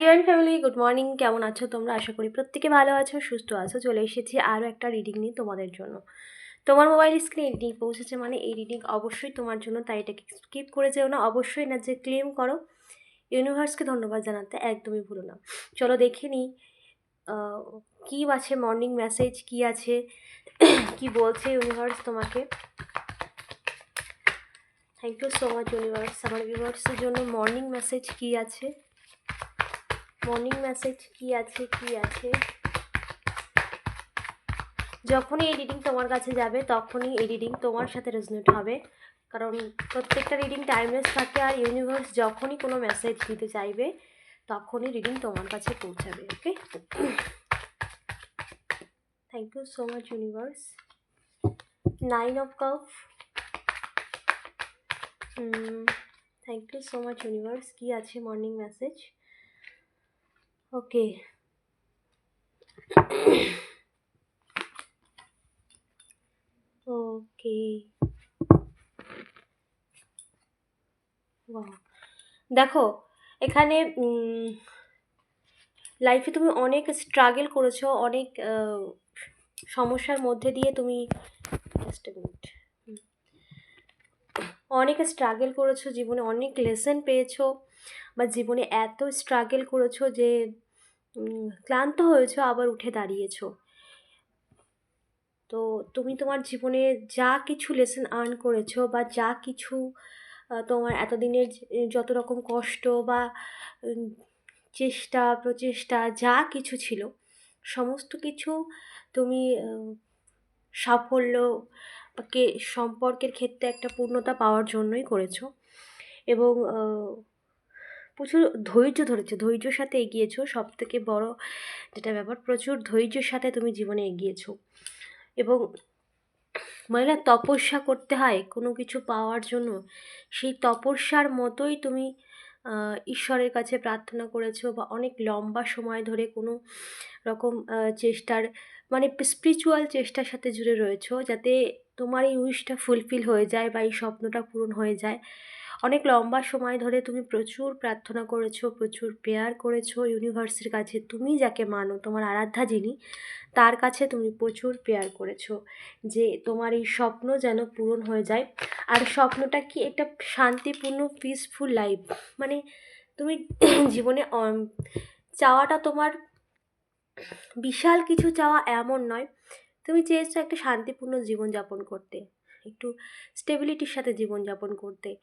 Deer family good morning কেমন আছো তোমরা? আশা করি প্রত্যেকে ভালো আছো, সুস্থ আছো। চলে এসেছি আরও একটা রিডিং নিয়ে তোমাদের জন্য। তোমার মোবাইল স্ক্রিনে রিডিং পৌঁছেছে মানে এই রিডিং অবশ্যই তোমার জন্য, তাই এটাকে স্কিপ করে যেও না। অবশ্যই না যে ক্লেম করো ইউনিভার্সকে ধন্যবাদ জানাতে একদমই ভুলো না। চলো দেখে নিই কী আছে মর্নিং মেসেজ কি আছে, কি বলছে ইউনিভার্স তোমাকে? Thank you so much universe আমার ইউনিভার্সের জন্য মর্নিং মেসেজ কি আছে? মর্নিং মেসেজ কি আছে কি আছে? যখনই রিডিং তোমার কাছে যাবে, তখনই রিডিং তোমার সাথে রেজনেট হবে। কারণ প্রত্যেকটা রিডিং টাইমলেস থাকে আর ইউনিভার্স যখনই কোনো মেসেজ দিতে চাইবে, তখনই রিডিং তোমার কাছে পৌঁছাবে okay thank you so much universe nine of cup thank you so much universe কী আছে মর্নিং মেসেজ ওকে। ওকে। দেখো, এখানে লাইফে তুমি অনেক স্ট্রাগল করেছ, অনেক সমস্যার মধ্যে দিয়ে তুমি অনেক স্ট্রাগল করেছ, জীবনে অনেক লেসন পেয়েছ, বা জীবনে এত স্ট্রাগল করেছ যে ক্লান্ত হয়েছো, আবার উঠে দাঁড়িয়েছো। তো তুমি তোমার জীবনে যা কিছু লেসন আর্ন করেছ বা যা কিছু তোমার এতদিনের যত রকম কষ্ট বা চেষ্টা, প্রচেষ্টা, যা কিছু ছিল, সমস্ত কিছু তুমি সাফল্য সম্পর্কের ক্ষেত্রে একটা পূর্ণতা পাওয়ার জন্যই করেছ। এবং প্রচুর ধৈর্য ধরেছো, ধৈর্যর সাথে এগিয়েছো। সব থেকে বড় যেটা ব্যাপার, প্রচুর ধৈর্যের সাথে তুমি জীবনে এগিয়েছো। এবং মহিলা, তপস্যা করতে হয় কোনো কিছু পাওয়ার জন্য। সেই তপস্যার মতোই তুমি ঈশ্বরের কাছে প্রার্থনা করেছ বা অনেক লম্বা সময় ধরে কোনো রকম চেষ্টার মানে স্পিরিচুয়াল চেষ্টার সাথে জুড়ে রয়েছো যাতে তোমার এই উইশটা ফুলফিল হয়ে যায় বা এই স্বপ্নটা পূরণ হয়ে যায়। অনেক লম্বা সময় ধরে তুমি প্রচুর প্রার্থনা করেছ, প্রচুর প্রেয়ার করেছ ইউনিভার্সের কাছে তুমি যাকে মানো, তোমার আরাধ্যা যিনি, তার কাছে তুমি প্রচুর প্রেয়ার করেছ যে তোমার এই স্বপ্ন যেন পূরণ হয়ে যায়। আর স্বপ্নটা কি একটা শান্তিপূর্ণ পিসফুল লাইফ মানে তুমি জীবনে চাওয়াটা তোমার বিশাল কিছু চাওয়া এমন নয়। তুমি চেয়েছো একটা শান্তিপূর্ণ জীবনযাপন করতে। একটু স্টেবিলিটির সাথে জীবনযাপন করতে।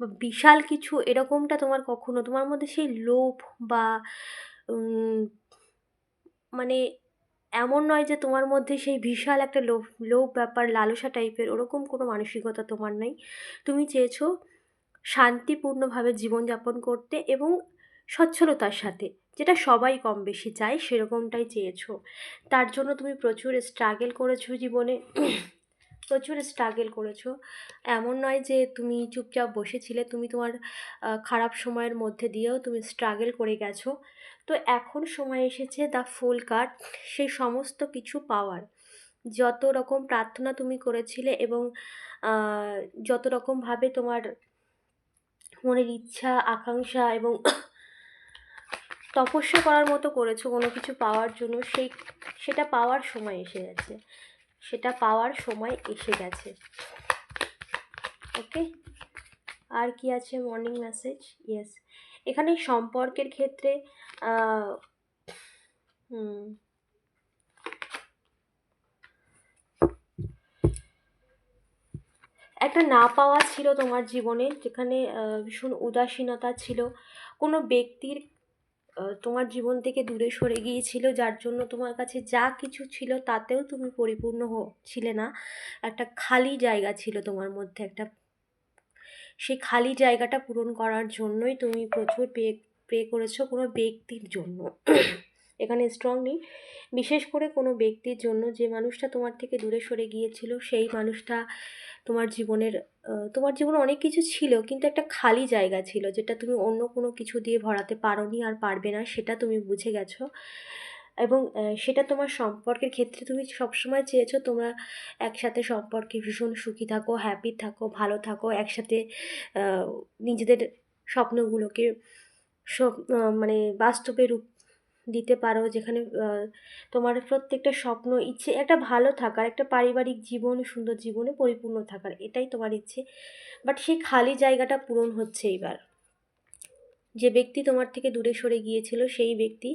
বা বিশাল কিছু এরকমটা তোমার কখনো, তোমার মধ্যে সেই লোভ বা মানে এমন নয় যে তোমার মধ্যে সেই বিশাল একটা লোভ লোভ ব্যাপার, লালসা টাইপের ওরকম কোনো মানসিকতা তোমার নাই। তুমি চেয়েছো শান্তিপূর্ণভাবে জীবনযাপন করতে এবং সচ্ছলতার সাথে, যেটা সবাই কম বেশি চায়, সেরকমটাই চেয়েছো। তার জন্য তুমি প্রচুর স্ট্রাগল করেছ জীবনে। প্রচুর স্ট্রাগল করেছ। এমন নয় যে তুমি চুপচাপ বসেছিলে, তুমি তোমার খারাপ সময়ের মধ্যে দিয়েও তুমি স্ট্রাগল করে গেছো। তো এখন সময় এসেছে দ্য ফুল কার্ড সেই সমস্ত কিছু পাওয়ার। যত রকম প্রার্থনা তুমি করেছিলে এবং যত রকমভাবে তোমার মনের ইচ্ছা, আকাঙ্ক্ষা এবং তপস্যা করার মতো করেছ কোনো কিছু পাওয়ার জন্য, সেই, সেটা পাওয়ার সময় এসে গেছে। সেটা পাওয়ার সময় এসে গেছে। ওকে আর কি আছে মর্নিং মেসেজ ইয়েস এখানে সম্পর্কের ক্ষেত্রে একটা না পাওয়া ছিল তোমার জীবনে, যেখানে ভীষণ উদাসীনতা ছিল। কোনো ব্যক্তির তোমার জীবন থেকে দূরে সরে গিয়েছিল, যার জন্য তোমার কাছে যা কিছু ছিল তাতেও তুমি পরিপূর্ণ ছিলে না। একটা খালি জায়গা ছিল তোমার মধ্যে, একটা সেই খালি জায়গাটা পূরণ করার জন্যই তুমি প্রচুর পে প্রে করেছ কোনো ব্যক্তির জন্য। এখানে স্ট্রংলি বিশেষ করে কোনো ব্যক্তির জন্য যে মানুষটা তোমার থেকে দূরে সরে গিয়েছিল, সেই মানুষটা তোমার জীবনের তোমার জীবনে অনেক কিছু ছিল, কিন্তু একটা খালি জায়গা ছিল, যেটা তুমি অন্য কোনো কিছু দিয়ে ভরাতে পারোনি আর পারবে না, সেটা তুমি বুঝে গেছো। এবং সেটা তোমার সম্পর্কের ক্ষেত্রে তুমি সবসময় চেয়েছো, তোমরা একসাথে সম্পর্কে ভীষণ সুখী থাকো হ্যাপি থাকো, ভালো থাকো, একসাথে নিজেদের স্বপ্নগুলোকে সব মানে বাস্তবে রূপ দিতে পারো, যেখানে তোমার প্রত্যেকটা স্বপ্ন, ইচ্ছে, একটা ভালো থাকার, একটা পারিবারিক জীবন, সুন্দর জীবনে পরিপূর্ণ থাকার, এটাই তোমার ইচ্ছে। বাট সেই খালি জায়গাটা পূরণ হচ্ছে এইবার। যে ব্যক্তি তোমার থেকে দূরে সরে গিয়েছিল, সেই ব্যক্তি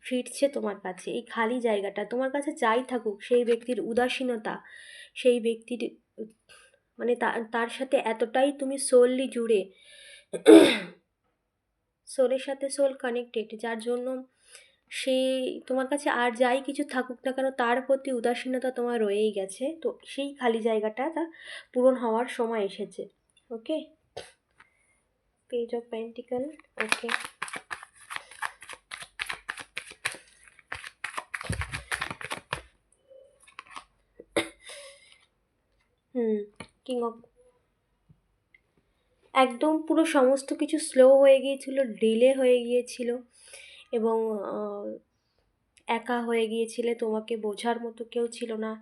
ফিরছে তোমার কাছে। এই খালি জায়গাটা, তোমার কাছে যাই থাকুক, সেই ব্যক্তির উদাসীনতা, সেই ব্যক্তির মানে তার সাথে এতটাই তুমি সোললি জুড়ে সোলের সাথে সোল কানেক্টেড যার জন্য সে তোমার কাছে আর যাই কিছু থাকুক না কেন, তার প্রতি উদাসীনতা তোমার রয়েই গেছে। তো সেই খালি জায়গাটা তা পূরণ হওয়ার সময় এসেছে। Okay page of pentacle okay hmm king of একদম পুরো সমস্ত কিছু স্লো হয়ে গিয়েছিল ডিলে হয়ে গিয়েছিল। এবং একা হয়ে গিয়েছিলে, তোমাকে বোঝার মতো কেউ ছিল না।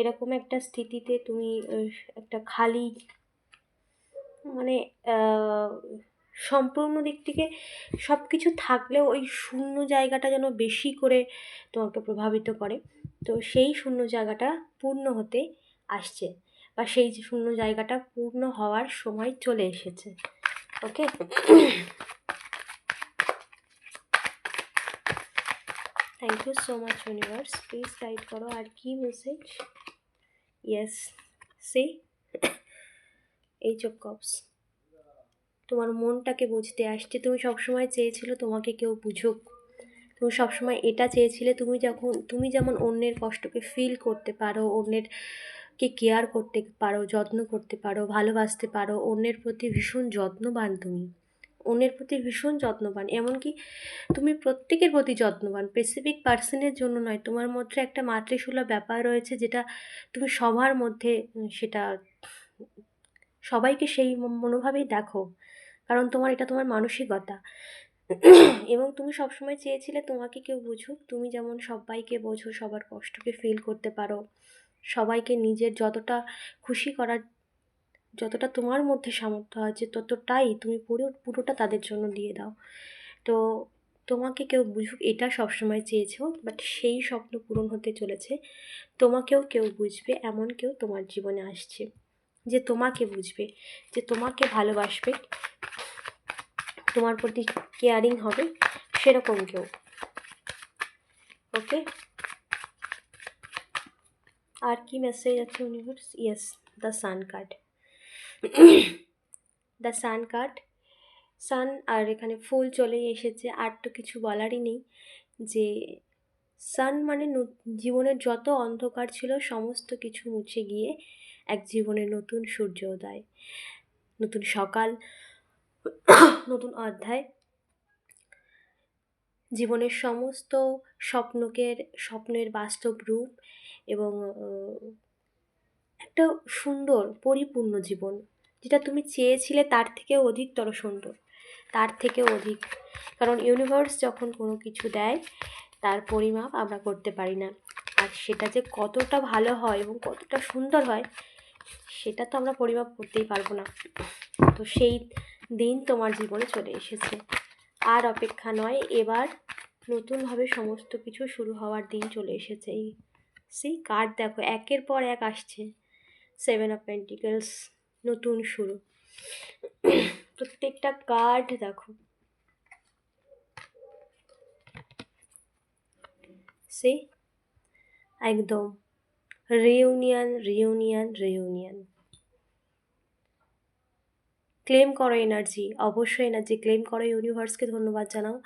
এরকম একটা স্থিতিতে তুমি একটা খালি মানে সম্পূর্ণ দিক থেকে সব কিছু থাকলেও ওই শূন্য জায়গাটা যেন বেশি করে তোমাকে প্রভাবিত করে। তো সেই শূন্য জায়গাটা পূর্ণ হতে আসছে বা সেই শূন্য জায়গাটা পূর্ণ হওয়ার সময় চলে এসেছে। Okay thank you so much universe please guide করো আর কি মেসেজ ইয়েস সে এইচ অফ কপস তোমার মনটাকে বুঝতে আসছে। তুমি সবসময় চেয়েছিল তোমাকে কেউ বুঝুক। তুমি সবসময় এটা চেয়েছিলে, তুমি যখন, তুমি যেমন অন্যের কষ্টকে ফিল করতে পারো অন্যের কে কেয়ার করতে পারো, যত্ন করতে পারো, ভালোবাসতে পারো, অন্যের প্রতি ভীষণ যত্নবান তুমি। অন্যের প্রতি ভীষণ যত্নবান। এমনকি তুমি প্রত্যেকের প্রতি যত্নবান। স্পেসিফিক পার্সনের জন্য নয়, তোমার মধ্যে একটা মাতৃসুলা ব্যাপার রয়েছে যেটা তুমি সবার মধ্যে সেটা সবাইকে সেই মনোভাবেই দেখো। কারণ তোমার, এটা তোমার মানসিকতা। এবং তুমি সবসময় চেয়েছিলে তোমাকে কেউ বুঝুক। তুমি যেমন সবাইকে বোঝো, সবার কষ্টকে ফিল করতে পারো। সবাইকে নিজের যতটা খুশি করার যতটা তোমার মধ্যে সামর্থ্য আছে, ততটাই তুমি পুরো, পুরোটা তাদের জন্য দিয়ে দাও। তো তোমাকে কেউ বুঝুক, এটা সবসময় চেয়েছো বাট সেই স্বপ্ন পূরণ হতে চলেছে। তোমাকেও কেউ বুঝবে, এমন কেউ তোমার জীবনে আসছে, যে তোমাকে বুঝবে, যে তোমাকে ভালোবাসবে। তোমার প্রতি কেয়ারিং হবে সেরকম কেউ। ওকে আর কি মেসেজ আছে universe yes the sun card the sun card sun আর এখানে ফুল চলেই এসেছে। আর তো কিছু বলারই নেই যে সান মানে জীবনের যত অন্ধকার ছিল, সমস্ত কিছু মুছে গিয়ে এক জীবনের নতুন সূর্য উদয় নতুন সকাল, নতুন অধ্যায়। জীবনের সমস্ত স্বপ্নকে স্বপ্নের বাস্তব রূপ এবং একটা সুন্দর, পরিপূর্ণ জীবন। যেটা তুমি চেয়েছিলে তার থেকেও অধিকতর সুন্দর, তার থেকেও অধিক। কারণ ইউনিভার্স যখন কোনো কিছু দেয়, তার পরিমাপ আমরা করতে পারি না। আর সেটা যে কতটা ভালো হয় এবং কতটা সুন্দর হয়, সেটা তো আমরা পরিমাপ করতেই পারব না। তো সেই দিন তোমার জীবনে চলে এসেছে। আর অপেক্ষা নয়, এবার নতুনভাবে সমস্ত কিছু শুরু হওয়ার দিন চলে এসেছে। এই, সেই কার্ড দেখো, একের পর এক আসছে। সেভেন অফ পেন্টিকেলস নতুন শুরু। প্রত্যেকটা কার্ড দেখো। সে একদম রিউনিয়ন রিউনিয়ন রিউনিয়ন ক্লেম করো এনার্জি অবশ্যই এনার্জি ক্লেম করো। ইউনিভার্সকে ধন্যবাদ জানাও।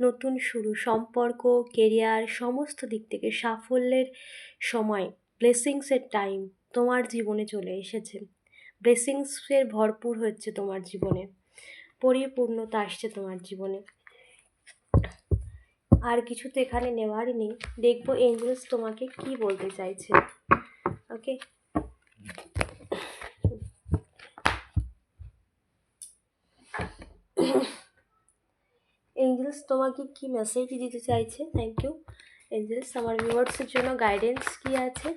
নতুন শুরু, সম্পর্ক কেরিয়ার সমস্ত দিক থেকে সাফল্যের সময় ব্লেসিংসের টাইম তোমার জীবনে চলে এসেছে। ব্লেসিংসের ভরপুর হচ্ছে তোমার জীবনে। পরিপূর্ণতা আসছে তোমার জীবনে। আর কিছু তো এখানে নেওয়ারই নেই। দেখব এঞ্জেলস তোমাকে কি বলতে চাইছে। ওকে এঞ্জেলস তোমাকে কি মেসেজ দিতে চাইছে? থ্যাংক ইউ এঞ্জেলস আমার ভিউয়ার্সের জন্য গাইডেন্স কি আছে?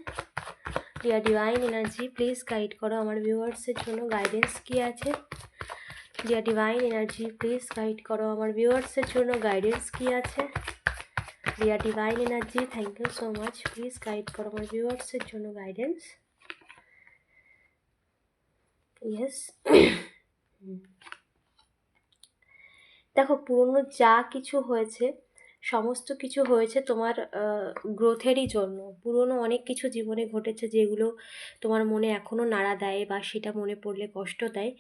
Dear divine energy please guide করো আমার ভিউয়ার্সের জন্য গাইডেন্স কি আছে dear divine energy please guide করো আমার ভিউয়ার্সের জন্য গাইডেন্স কী আছে dear divine energy thank you so much please guide করো আমার ভিউয়ার্সের জন্য গাইডেন্স ইয়েস দেখো পুরনো যা কিছু হয়েছে সমস্ত কিছু হয়েছে তোমার গ্রোথেরই জন্য। পুরনো অনেক কিছু জীবনে ঘটেছে যেগুলো তোমার মনে এখনও নাড়া দেয় বা সেটা মনে পড়লে কষ্ট দেয়।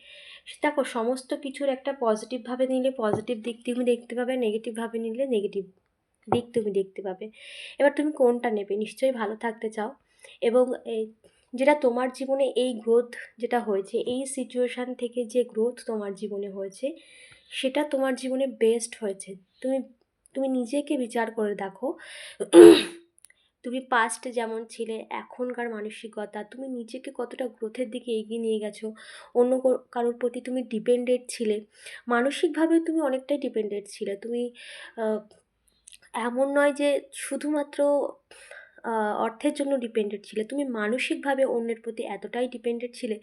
দেখো, সমস্ত কিছুর একটা পজিটিভভাবে নিলে পজিটিভ দিক তুমি দেখতে পাবে নেগেটিভভাবে নিলে নেগেটিভ দিক তুমি দেখতে পাবে। এবার তুমি কোনটা নেবে? নিশ্চয়ই ভালো থাকতে চাও। এবং যেটা তোমার জীবনে এই গ্রোথ যেটা হয়েছে, এই সিচুয়েশান থেকে যে গ্রোথ তোমার জীবনে হয়েছে, সেটা তোমার জীবনে বেস্ট হয়েছে। তুমি তুমি নিজেকে বিচার করে দেখো। তুমি পাস্ট যেমন ছিলে, এখনকার মানসিকতা, তুমি নিজেকে কতটা গ্রোথের দিকে এগিয়ে নিয়ে গেছো, অন্য কারোর প্রতি তুমি ডিপেন্ডেড ছিলে। মানসিকভাবে তুমি অনেকটাই ডিপেন্ডেড ছিলে। তুমি এমন নয় যে শুধুমাত্র অর্থের জন্য ডিপেন্ডেন্ট ছিলে। তুমি মানসিকভাবে অন্যের প্রতি এতটাই ডিপেন্ডেন্ট ছিলে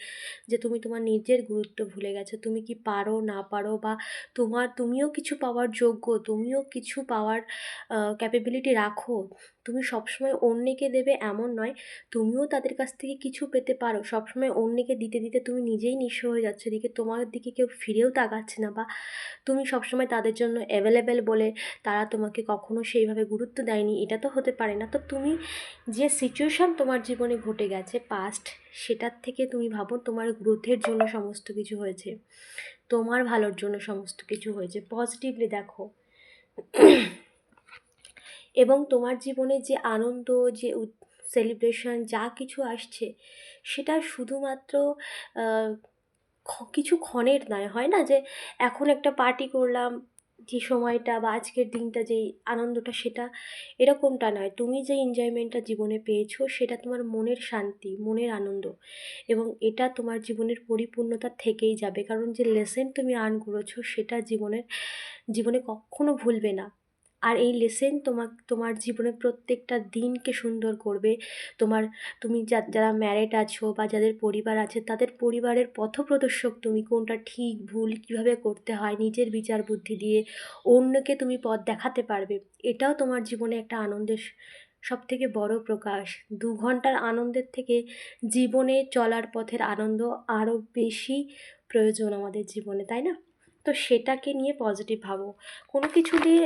যে তুমি তোমার নিজের গুরুত্ব ভুলে গেছো। তুমি কি পারো, না পারো বা তোমার, তুমিও কিছু পাওয়ার যোগ্য, তুমিও কিছু পাওয়ার ক্যাপেবিলিটি রাখো। তুমি সবসময় অন্যকে দেবে এমন নয়, তুমিও তাদের কাছ থেকে কিছু পেতে পারো। সবসময় অন্যকে দিতে দিতে তুমি নিজেই নিঃস্ব হয়ে যাচ্ছ। এদিকে তোমার দিকে কেউ ফিরেও তাকাচ্ছে না বা তুমি সবসময় তাদের জন্য অ্যাভেলেবেল বলে তারা তোমাকে কখনো সেইভাবে গুরুত্ব দেয়নি। এটা তো হতে পারে না। তো তুমি যে সিচুয়েশান তোমার জীবনে ঘটে গেছে পাস্ট সেটার থেকে তুমি ভাবো তোমার গ্রোথের জন্য সমস্ত কিছু হয়েছে, তোমার ভালোর জন্য সমস্ত কিছু হয়েছে। পজিটিভলি দেখো। এবং তোমার জীবনে যে আনন্দ, যে সেলিব্রেশন যা কিছু আসছে, সেটা শুধুমাত্র কিছু ক্ষণের নয়। হয় না যে এখন একটা পার্টি করলাম, যে সময়টা বা আজকের দিনটা, যেই আনন্দটা, সেটা এরকমটা নয়। তুমি যে এনজয়মেন্টটা জীবনে পেয়েছ, সেটা তোমার মনের শান্তি, মনের আনন্দ এবং এটা তোমার জীবনের পরিপূর্ণতা থেকেই যাবে। কারণ যে লেসেন তুমি আর্ন করেছ, সেটা জীবনের, জীবনে কখনো ভুলবে না। আর এই লেসেন তোমার তোমার জীবনের প্রত্যেকটা দিনকে সুন্দর করবে। তোমার, তুমি যারা ম্যারেড আছো বা যাদের পরিবার আছে, তাদের পরিবারের পথপ্রদর্শক তুমি কোনটা ঠিক, ভুল, কীভাবে করতে হয়, নিজের বিচার বুদ্ধি দিয়ে অন্যকে তুমি পথ দেখাতে পারবে। এটাও তোমার জীবনে একটা আনন্দের সব থেকে বড় প্রকাশ। দু ঘণ্টার আনন্দের থেকে জীবনে চলার পথের আনন্দ আরও বেশি প্রয়োজন আমাদের জীবনে, তাই না? তো সেটাকে নিয়ে পজিটিভ ভাবো। কোনো কিছু দিয়ে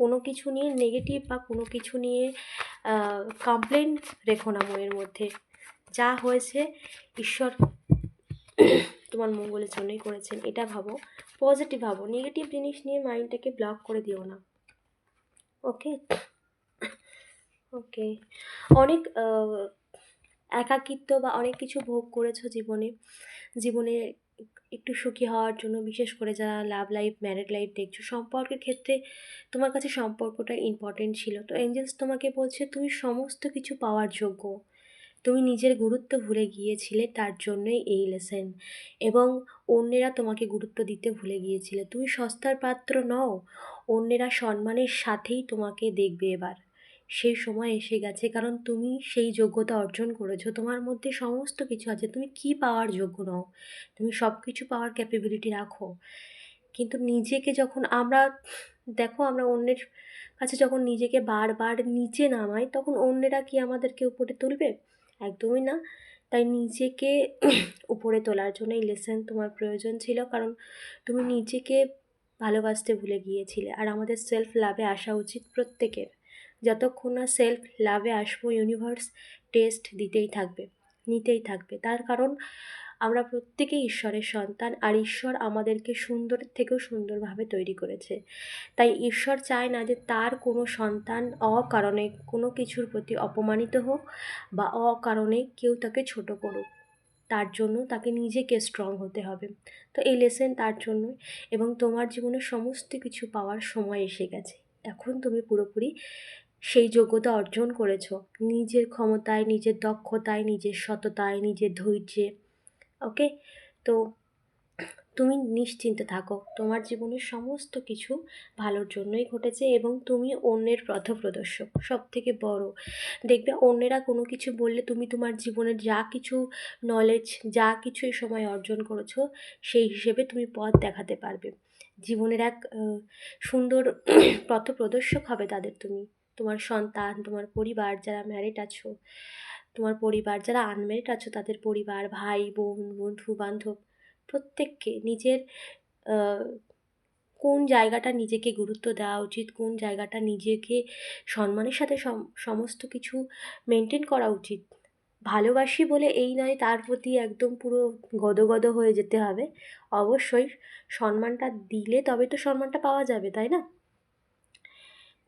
কোনো কিছু নিয়ে নেগেটিভ বা কোনো কিছু নিয়ে কমপ্লেন রেখো না মনের মধ্যে। যা হয়েছে, ঈশ্বর তোমার মঙ্গলের জন্যই করেছেন, এটা ভাবো। পজিটিভ ভাবো নেগেটিভ জিনিস নিয়ে মাইন্ডটাকে ব্লক করে দিও না। ওকে ওকে অনেক একাকিত্ব বা অনেক কিছু ভোগ করেছ জীবনে। জীবনে একটু সুখী হওয়ার জন্য, বিশেষ করে যারা লাভ লাইফ ম্যারেড লাইফ দেখছ, সম্পর্কের ক্ষেত্রে তোমার কাছে সম্পর্কটা ইম্পর্টেন্ট ছিল। তো এঞ্জেলস তোমাকে বলছে, তুমি সমস্ত কিছু পাওয়ার যোগ্য। তুমি নিজের গুরুত্ব ভুলে গিয়েছিলে, তার জন্যই এই লেসেন এবং অন্যেরা তোমাকে গুরুত্ব দিতে ভুলে গিয়েছিলে। তুমি সস্তার পাত্র নও, অন্যেরা সম্মানের সাথেই তোমাকে দেখবে এবার। সেই সময় এসে গেছে। কারণ তুমি সেই যোগ্যতা অর্জন করেছ। তোমার মধ্যে সমস্ত কিছু আছে। তুমি কি পাওয়ার যোগ্য নও। তুমি সব কিছু পাওয়ার ক্যাপেবিলিটি রাখো। কিন্তু নিজেকে যখন আমরা, দেখো আমরা অন্যের কাছে যখন নিজেকে বারবার নিচে নামাই, তখন অন্যেরা কি আমাদেরকে উপরে তুলবে? একদমই না। তাই নিজেকে উপরে তোলার জন্য এই লেসেন তোমার প্রয়োজন ছিল। কারণ তুমি নিজেকে ভালোবাসতে ভুলে গিয়েছিলে। আর আমাদের সেলফ লাভে আসা উচিত প্রত্যেকের। যতক্ষণ না সেলফ লাভে আসব ইউনিভার্স টেস্ট দিতেই থাকবে, নিতেই থাকবে। তার কারণ, আমরা প্রত্যেকেই ঈশ্বরের সন্তান আর ঈশ্বর আমাদেরকে সুন্দর থেকেও সুন্দরভাবে তৈরি করেছে। তাই ঈশ্বর চায় না যে তার কোনো সন্তান অকারণে কোনো কিছুর প্রতি অপমানিত হোক বা অকারণে কেউ তাকে ছোট করুক। তার জন্য তাকে নিজেকে স্ট্রং হতে হবে। তো এই লেসেন তার জন্যই এবং তোমার জীবনে সমস্ত কিছু পাওয়ার সময় এসে গেছে। এখন তুমি পুরোপুরি সেই যোগ্যতা অর্জন করেছ। নিজের ক্ষমতায়, নিজের দক্ষতায়, নিজের সততায়, নিজের ধৈর্যে, ওকে? তো তুমি নিশ্চিন্তে থাকো। তোমার জীবনের সমস্ত কিছু ভালোর জন্যই ঘটেছে এবং তুমি অন্যের পথপ্রদর্শক সব থেকে বড়। দেখবে অন্যেরা কোনো কিছু বললে তুমি তোমার জীবনের যা কিছু নলেজ যা কিছু এই সময় অর্জন করেছ, সেই হিসেবে তুমি পথ দেখাতে পারবে। জীবনের এক সুন্দর পথপ্রদর্শক হবে তাদের তুমি। তোমার সন্তান, তোমার পরিবার যারা ম্যারিড আছো, তোমার পরিবার যারা আনম্যারিড আছো, তাদের পরিবার, ভাই, বোন, বন্ধু, বান্ধব, প্রত্যেককে নিজের কোন জায়গাটা নিজেকে গুরুত্ব দেওয়া উচিত, কোন জায়গাটা নিজেকে সম্মানের সাথে সমস্ত কিছু মেনটেন করা উচিত। ভালোবাসি বলে এই নয়, তার প্রতি একদম পুরো গদগদ হয়ে যেতে হবে। অবশ্যই সম্মানটা দিলে তবে তো সম্মানটা পাওয়া যাবে, তাই না?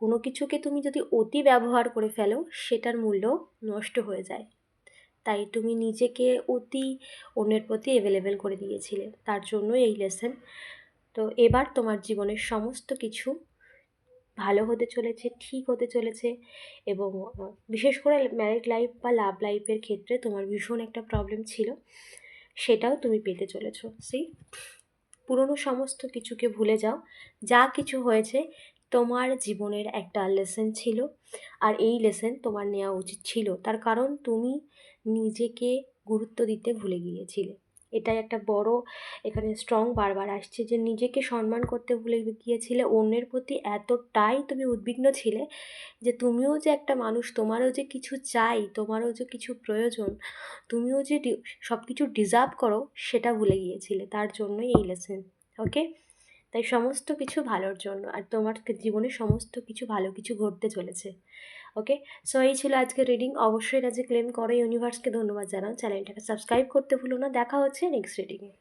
কোনো কিছুকে তুমি যদি অতি ব্যবহার করে ফেলো, সেটার মূল্য নষ্ট হয়ে যায়। তাই তুমি নিজেকে অতি অন্যের প্রতি অ্যাভেলেবেল করে দিয়েছিলে। তার জন্যই এই লেসন তো এবার তোমার জীবনের সমস্ত কিছু ভালো হতে চলেছে, ঠিক হতে চলেছে এবং, বিশেষ করে ম্যারিড লাইফ বা লাভ লাইফের ক্ষেত্রে তোমার ভীষণ একটা প্রবলেম ছিল। সেটাও তুমি পেতে চলেছো। সেই পুরনো সমস্ত কিছুকে ভুলে যাও। যা কিছু হয়েছে তোমার জীবনের একটা লেসেন ছিল। আর এই লেসেন তোমার নেওয়া উচিত ছিল। তার কারণ তুমি নিজেকে গুরুত্ব দিতে ভুলে গিয়েছিলে। এটাই একটা বড়, এখানে স্ট্রং বারবার আসছে যে নিজেকে সম্মান করতে ভুলে গিয়েছিলে। অন্যের প্রতি এতটাই তুমি উদ্বিগ্ন ছিলে যে তুমিও যে একটা মানুষ, তোমারও যে কিছু চাই, তোমারও যে কিছু প্রয়োজন, তুমিও যে সব কিছু ডিজার্ভ করো, সেটা ভুলে গিয়েছিলে। তার জন্যই এই লেসেন ওকে তাই সমস্ত কিছু ভালোর জন্য আর তোমার জীবনে সমস্ত কিছু ভালো কিছু ঘটতে চলেছে। ওকে সো এই ছিল আজকের রিডিং অবশ্যই রাজে ক্লেম করো ইউনিভার্সকে ধন্যবাদ জানাও। চ্যানেলটাকে সাবস্ক্রাইব করতে ভুলো না। দেখা হচ্ছে নেক্সট রিডিংয়ে